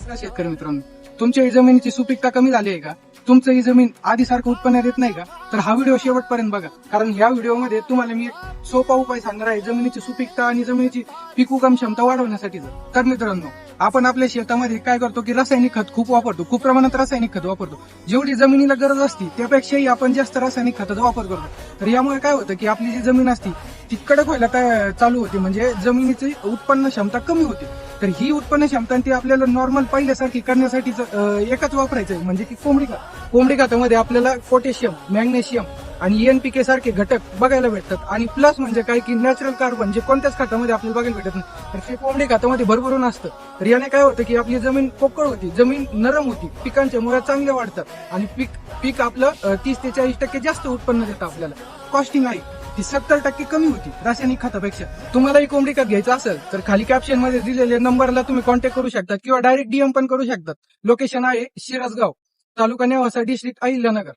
शेतकरी मित्रांनो तुमच्या ही जमिनीची सुपीकता कमी झाली आहे का? तुमचं ही जमीन आधीसारखं उत्पन्न देत नाही का? तर हा व्हिडिओ शेवटपर्यंत बघा. कारण या व्हिडिओमध्ये तुम्हाला मी एक सोपा उपाय सांगणार आहे. जमिनीची सुपीकता आणि जमिनीची पीक उगम क्षमता वाढवण्यासाठीचा तर मित्रांनो आपण आपल्या शेतामध्ये काय करतो की रासायनिक खत खूप वापरतो. खूप प्रमाणात रासायनिक खत वापरतो. जेवढी जमिनीला गरज असती त्यापेक्षाही आपण जास्त रासायनिक खताचा वापर करतो. तर यामुळे काय होतं की आपली जी जमीन असती ती कडक व्हायला काय चालू होते. म्हणजे जमिनीची उत्पन्न क्षमता कमी होते. तर ही उत्पन्न क्षमता आणि ती आपल्याला नॉर्मल पहिल्यासारखी करण्यासाठी एकच वापरायचं आहे म्हणजे की कोंबडी कोंबडी खतामध्ये आपल्याला पोटॅशियम मॅग्नेशियम आणि एनपीके सारखे घटक बघायला भेटतात. आणि प्लस म्हणजे काय की नॅचरल कार्बन जे कोणत्याच खतामध्ये आपल्याला बघायला भेटत नाही. तर ते कोंबडी खतामध्ये भरभरून असतं. तर याने काय होतं की आपली जमीन पोकळ होती जमीन नरम होती पिकांच्या मुळात चांगल्या वाढतात आणि पीक पीक आपलं तीस ते चाळीस टक्के जास्त उत्पन्न देतं आपल्याला. कॉस्टिंग आहे. ती सत्तर टक्के कमी होती रासायनिक खतापेक्षा. तुम्हालाही कोंबडी खत घ्यायचं असेल तर खाली कॅप्शनमध्ये दिलेल्या नंबरला तुम्ही कॉन्टॅक्ट करू शकता किंवा डायरेक्ट डीएम पण करू शकतात. लोकेशन आहे शिरसगाव तालुका नेवासा डिस्ट्रिक्ट अहिल्यानगर.